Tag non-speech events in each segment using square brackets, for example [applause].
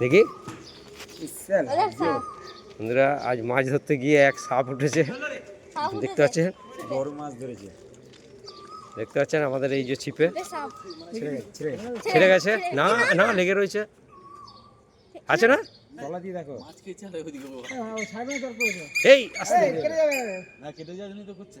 দেখি। বন্ধুরা আজ মাছ ধরতে গিয়ে এক সাপ উঠেছে। দেখতে পাচ্ছেন? বড় মাছ ধরেছে। দেখতে পাচ্ছেন আমাদের এই যে ছিপে? ছেড়ে গেছে না না লেগে রয়েছে। আছে না? দেখো। এই আস্তে। না কেটে যাওয়ার জন্য তো করছে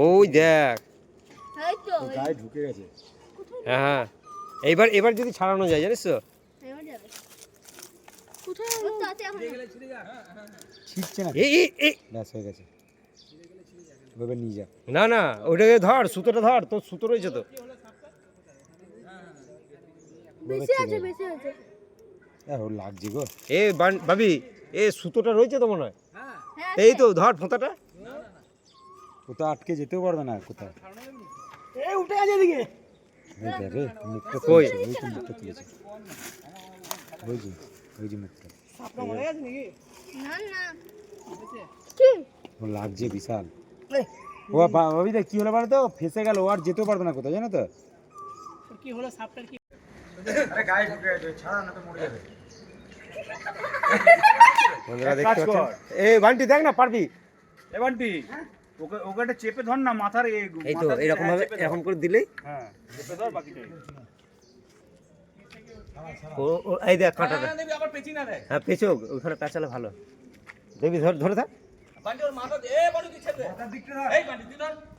ওই দেখ। গায়ে ঢুকে গেছে। হ্যাঁ হ্যাঁ। এইবার এবার যদি ছাড়ানো যায় জানিস তো? না। হয়ে না না ওইটাকে ধর সুতোটা ধর তোর সুতো রয়েছে তো। লাগছে গো। এ বান- ভাবি এ সুতোটা রয়েছে তো মনে হ্যাঁ? এই তো ধর ফোঁতাটা। কোথাও আটকে যেতেও পারবে না কোথাও এই দেখ রে মুখটা কই? ওই তো মুখটা তুলেছে। ওই যে ওই যে মুখটা। না না। কি? ও লাগছে বিশাল। ও বা- ভাবি দেখ কি হলো বলো তো ফেসে গেল ও আর যেতেও পারবে না কোথাও জানো তো? কি হলো সাপটার কি? বন্ধুরা দেখতে পাচ্ছেন? এ বান্টি দেখ না পারবি? এবারটি ওকে ওকে একটা চেপে ধর না মাথার এই এই তো এরকম ভাবে এরকম করে দিলেই? হ্যাঁ চেপে ধর বাকিটা। ও ও এই দেখ কাঁটাটা হ্যাঁ পেছো ওখানে পেঁচালে ভালো। দেখবি ধর ধরে থাক। এ এই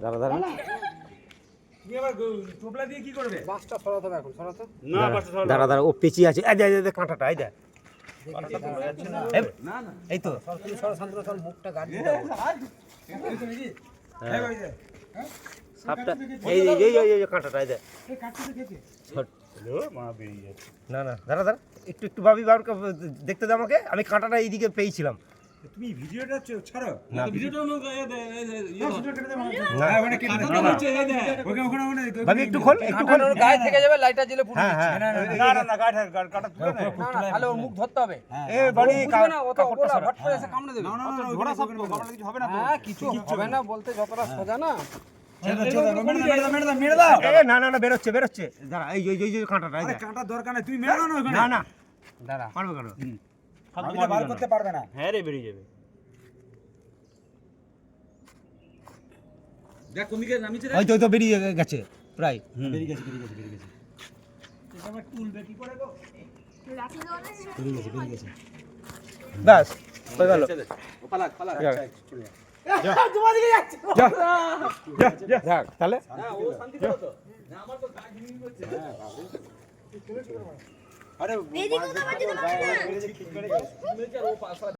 দাঁড়া দাঁড়া। তুই আবার গো- টোপলা দিয়ে কি করবে? বাসটা সরাতে হবে এখন সরাতে। না বাচ্চা সর দাঁড়া দাঁড়া ও পেঁচিয়ে আছে। এই এই কাঁটাটা এই দেখ। এই, না না। তো। ভাই দে। সাপটা এই এই এই এই- কাঁটাটা এই না না দাঁড়া দাঁড়া। একটু একটু ভাবি বার দেখতে দে আমাকে। আমি কাঁটাটা এইদিকে পেয়েছিলাম। তুমি ভিডিওটা ছাড়ো। না ভিডিওটা ওখানে একটু খোল একটু খোল। ওর গায়ে থেকে যাবে লাইটার পুরো হ্যাঁ হ্যাঁ। না না না গাড়ি কাটা তুলে না না। তাহলে ওর মুখ ধরতে হবে। এ বাড়ি ও না ও তো ওগুলা ভট করে এসে কামড়ে দেবে। না না না ঘোড়া ঘোড়া কিছু হবে না তো। হ্যাঁ কিছু হবে না বলতে যতটা সোজা না। না না না বেরোচ্ছে বেরোচ্ছে। দাঁড়া এই কাঁটাটা কাঁটার দরকার নেই তুমি মেরে না না না। দাঁড়া। পারবে কেন? আমি বার করতে পারবে না। হ্যাঁ রে বেরিয়ে যাবে। দেখ কোন দিকে নামিছে রে? ওই তো ওই তো বেরিয়ে গেছে প্রায়। বেরিয়ে গেছে বেরিয়ে গেছে বেরিয়ে গেছে। রাখি দেওয়া না বেরিয়ে গেছে বেরিয়ে গেছে। ব্যাস হয়ে গেল। পালাক পালাক [laughs] যা। যা। তাহলে। আরে